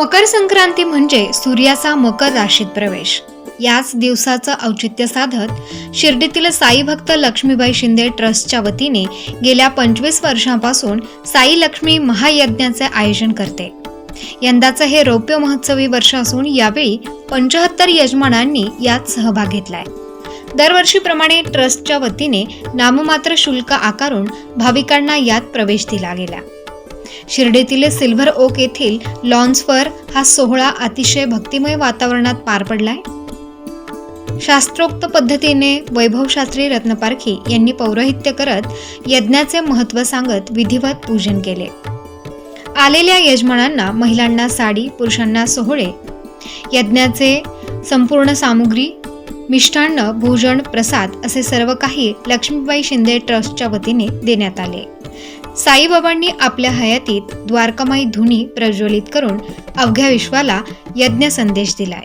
मकर संक्रांती म्हणजे सूर्याचा मकर राशीत प्रवेश. याच दिवसाचं औचित्य साधत शिर्डीतील साई भक्त लक्ष्मीबाई शिंदे ट्रस्टच्या वतीने गेल्या पंचवीस वर्षांपासून साई लक्ष्मी महायज्ञाचे आयोजन करते. यंदाचं हे रौप्य महोत्सवी वर्ष असून यावेळी पंचाहत्तर यजमानांनी यात सहभाग घेतलाय. दरवर्षीप्रमाणे ट्रस्टच्या वतीने नाममात्र शुल्क आकारून भाविकांना यात प्रवेश दिला गेला. शिर्डीतील सिल्व्हर ओक येथील लॉन्सवर हा सोहळा अतिशय भक्तिमय वातावरणात पार पडलाय. शास्त्रोक्त पद्धतीने वैभवशास्त्री रत्नपारखी यांनी पौरोहित्य करत यज्ञाचे महत्त्व सांगत विधिवत पूजन केले. आलेल्या यजमानांना महिलांना साडी पुरुषांना सोहळे यज्ञाचे संपूर्ण सामुग्री मिष्टान्न भोजन प्रसाद असे सर्व काही लक्ष्मीबाई शिंदे ट्रस्टच्या वतीने देण्यात आले. साईबाबांनी आपल्या हयातीत द्वारकामाई धुनी प्रज्वलित करून अवघ्या विश्वाला यज्ञ संदेश दिलाय.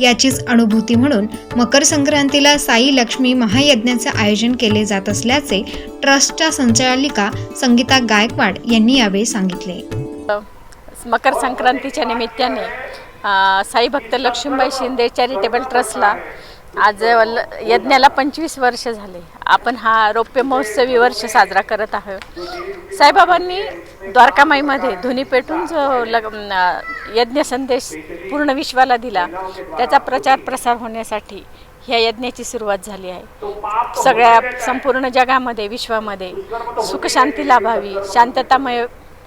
याचीच अनुभूती म्हणून मकर संक्रांतीला साई लक्ष्मी महायज्ञाचे आयोजन केले जात असल्याचे ट्रस्टच्या संचालिका संगीता गायकवाड यांनी यावेळी सांगितले. मकर संक्रांतीच्या निमित्ताने साई भक्त लक्ष्मीबाई शिंदे चॅरिटेबल ट्रस्टला आज ल- यज्ञाला पंचवीस वर्ष झाले. आपण हा रौप्य महोत्सवी वर्ष साजरा करत आहोत. साईबाबांनी द्वारकामाईमध्ये धुनी पेटून जो लग यज्ञ संदेश पूर्ण विश्वाला दिला त्याचा प्रचार प्रसार होण्यासाठी ह्या यज्ञाची सुरुवात झाली आहे. सगळ्या संपूर्ण जगामध्ये विश्वामध्ये सुखशांती लाभावी शांततामय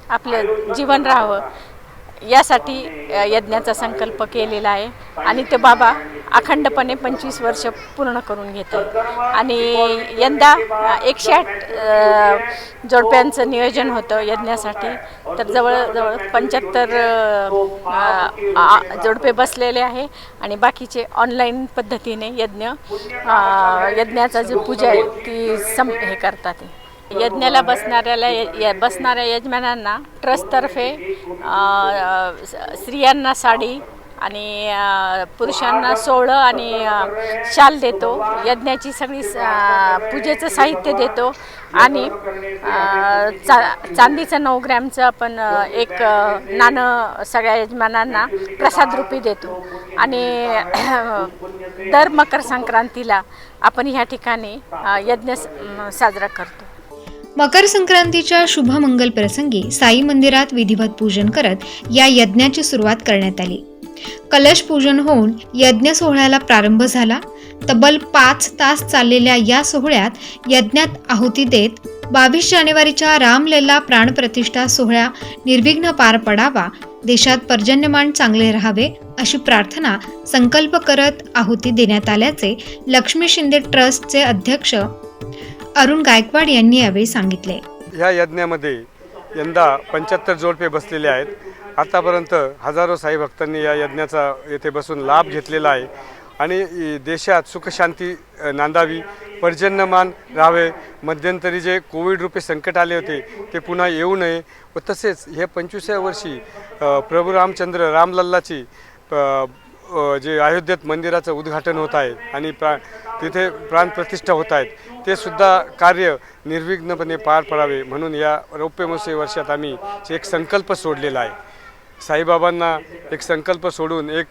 आपलं जीवन राहावं यासाठी यज्ञाचा संकल्प केलेला आहे. आणि ते बाबा अखंडपणे पंचवीस वर्ष पूर्ण करून घेत आहेत आणि यंदा एकशे आठ जोडप्यांचं नियोजन होतं यज्ञासाठी. तर जवळजवळ पंच्याहत्तर जोडपे बसलेले आहे. आणि बाकीचे ऑनलाईन पद्धतीने यज्ञ यज्ञाचा जी पूजा आहे ती सम हे करतात. यज्ञाला बसणाऱ्याला य बसणाऱ्या यजमानांना ट्रस्टतर्फे स्त्रियांना साडी आणि पुरुषांना सोहळं आणि शाल देतो. यज्ञाची सगळी स- पूजेचं साहित्य देतो. आणि चा चांदीचं नऊ ग्रॅमचं आपण एक नाणं सगळ्या यजमानांना प्रसादरूपी देतो. आणि दर मकर संक्रांतीला आपण ह्या ठिकाणी यज्ञ साजरा करतो. मकर संक्रांतीच्या शुभमंगल प्रसंगी साई मंदिरात विधिवत पूजन करत या यज्ञाची सुरुवात करण्यात आली. कलश पूजन होऊन यज्ञ सोहळ्याला प्रारंभ झाला. तब्बल पाच तास चाललेल्या या सोहळ्यात यज्ञात आहुती देत बावीस जानेवारीच्या रामलल्ला प्राणप्रतिष्ठा सोहळा निर्विघ्न पार पडावा देशात पर्जन्यमान चांगले राहावे अशी प्रार्थना संकल्प करत आहुती देण्यात आल्याचे लक्ष्मी शिंदे ट्रस्टचे अध्यक्ष अरुण गायकवाड यांनी यावेळी सांगितले. ह्या यज्ञामध्ये यंदा पंच्याहत्तर जोडपे बसलेले आहेत. आतापर्यंत हजारो साई भक्तांनी या यज्ञाचा येथे बसून लाभ घेतलेला आहे. आणि देशात सुखशांती नांदावी पर्जन्यमान राहावे. मध्यंतरी जे कोविड रूपे संकट आले होते ते पुन्हा येऊ नये व तसेच हे पंचवीसाव्या वर्षी प्रभू रामचंद्र रामलल्लाची जे अयोध्येत मंदिराचं उद्घाटन होत आहे आणि प्रा तिथे प्राणप्रतिष्ठा होत आहेत ते सुद्धा कार्य निर्विघ्नपणे पार पडावे म्हणून या रौप्य वर्षात आम्ही एक संकल्प सोडलेला आहे. साईबाबांना एक संकल्प सोडून एक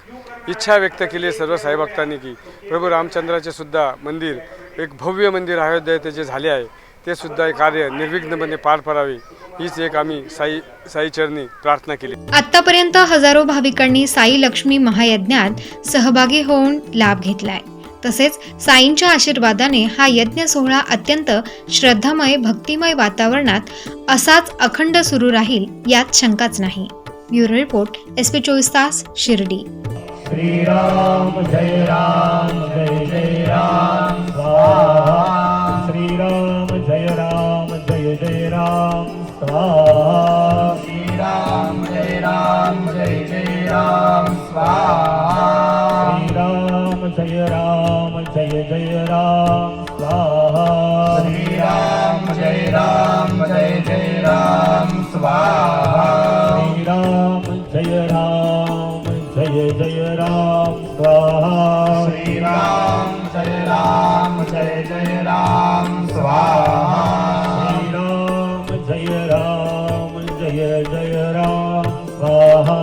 इच्छा व्यक्त केली आहे सर्व साईभक्तांनी की प्रभू रामचंद्राचे सुद्धा मंदिर एक भव्य मंदिर अयोध्या जे झाले आहे ते सुद्धा हे कार्य निर्विघ्नपणे पार पडावे हीच एक आम्ही साई साईचरणी प्रार्थना केली. आतापर्यंत हजारो भाविकांनी साई लक्ष्मी महायज्ञात सहभागी होऊन लाभ घेतलाय. तसेच साईंच्या आशीर्वादाने हा यज्ञ सोहळा अत्यंत श्रद्धामय भक्तिमय वातावरणात असाच अखंड सुरू राहील यात शंकाच नाही. ब्युरो रिपोर्ट एस पी चोवीस तास शिर्डी. श्रीराम जय राम. श्रीराम जय राम जय जय राम स्वाहा। श्रीराम जय राम जय जय राम स्वाहा।